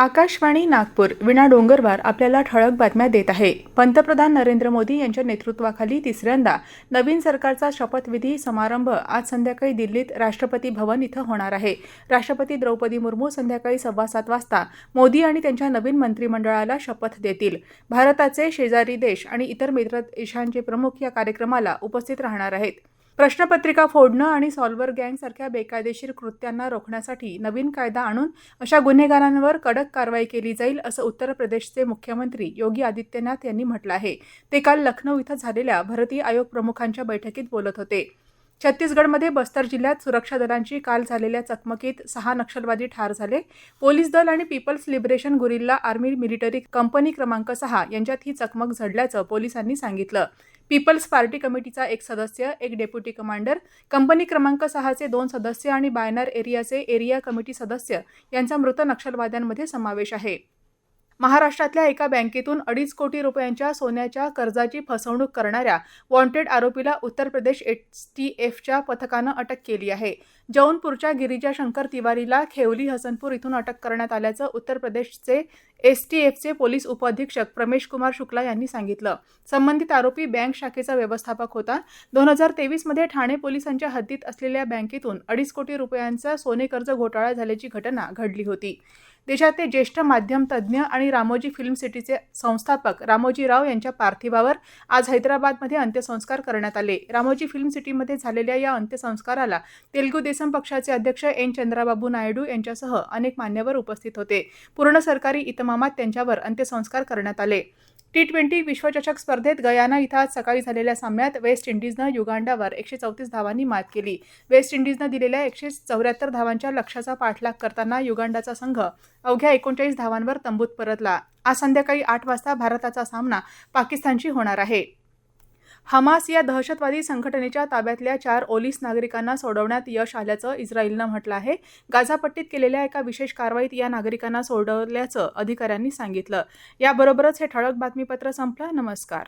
आकाशवाणी नागपूर विणा डोंगरवार आपल्याला ठळक बातम्या देत आहे. पंतप्रधान नरेंद्र मोदी यांच्या नेतृत्वाखाली तिसऱ्यांदा नवीन सरकारचा शपथविधी समारंभ आज संध्याकाळी दिल्लीत राष्ट्रपती भवन इथं होणार आहे. राष्ट्रपती द्रौपदी मुर्मू संध्याकाळी सव्वा सात वाजता मोदी आणि त्यांच्या नवीन मंत्रिमंडळाला शपथ देतील. भारताचे शेजारी देश आणि इतर मित्र देशांचे प्रमुख या कार्यक्रमाला उपस्थित राहणार आहेत. प्रश्नपत्रिका फोडणं आणि सॉल्व्हर गँगसारख्या बेकायदेशीर कृत्यांना रोखण्यासाठी नवीन कायदा आणून अशा गुन्हेगारांवर कडक कारवाई केली जाईल असं उत्तर प्रदेशचे मुख्यमंत्री योगी आदित्यनाथ यांनी म्हटलं आहे. ते काल लखनौ इथं झालेल्या भारतीय आयोग प्रमुखांच्या बैठकीत बोलत होते. छत्तीसगडमध्ये बस्तर जिल्ह्यात सुरक्षा दलांची काल झालेल्या चकमकीत सहा नक्षलवादी ठार झाले. पोलीस दल आणि People's Liberation Guerrilla Army military company क्रमांक सहा यांच्यात ही चकमक झडल्याचं पोलिसांनी सांगितलं. पीपल्स पार्टी कमिटीचा एक सदस्य एक डेप्युटी कमांडर कंपनी क्रमांक सहाचे दोन सदस्य आणि बायनर एरियाचे एरिया कमिटी सदस्य यांचा मृत नक्षलवाद्यांमध्ये समावेश आहे. महाराष्ट्रातल्या एका बँकेतून अडीच कोटी रुपयांच्या सोन्याच्या कर्जाची फसवणूक करणाऱ्या वॉन्टेड आरोपीला उत्तर प्रदेश एस टी एफच्या पथकानं अटक केली आहे. जौनपूरच्या गिरिजा शंकर तिवारीला खेवली हसनपूर इथून अटक करण्यात आल्याचं उत्तर प्रदेशचे एस टी एफचे पोलीस उपअधीक्षक प्रमेश कुमार शुक्ला यांनी सांगितलं. संबंधित आरोपी बँक शाखेचा व्यवस्थापक होता. दोन हजार तेवीसमध्ये ठाणे पोलिसांच्या हद्दीत असलेल्या बँकेतून अडीच कोटी रुपयांचा सोने कर्ज घोटाळा झाल्याची घटना घडली होती. देशातले ज्येष्ठ माध्यम तज्ज्ञ आणि रामोजी फिल्म सिटीचे संस्थापक रामोजी राव यांच्या पार्थिवावर आज हैदराबादमध्ये अंत्यसंस्कार करण्यात आले. रामोजी फिल्म सिटीमध्ये झालेल्या या अंत्यसंस्काराला तेलुगू देसम पक्षाचे अध्यक्ष एन चंद्राबाबू नायडू यांच्यासह अनेक मान्यवर उपस्थित होते. पूर्ण सरकारी इतमामात त्यांच्यावर अंत्यसंस्कार करण्यात आले. टी ट्वेंटी विश्वचषक स्पर्धेत गयाना इथं आज सकाळी झालेल्या सामन्यात वेस्ट इंडिजनं युगांडावर एकशे चौतीस धावांनी मात केली. वेस्ट इंडिजनं दिलेल्या एकशे चौऱ्याहत्तर धावांच्या लक्ष्याचा पाठलाग करताना युगांडाचा संघ अवघ्या एकोणचाळीस धावांवर तंबूत परतला. आज संध्याकाळी आठ वाजता भारताचा सामना पाकिस्तानशी होणार आहे. हमास या दहशतवादी संघटनेच्या ताब्यातल्या चार ओलीस नागरिकांना सोडवण्यात यश आल्याचं इस्रायलनं म्हटलं आहे. गाझापट्टीत केलेल्या एका विशेष कारवाईत या नागरिकांना सोडवल्याचं अधिकाऱ्यांनी सांगितलं. याबरोबरच हे ठळक बातमीपत्र संपलं. नमस्कार.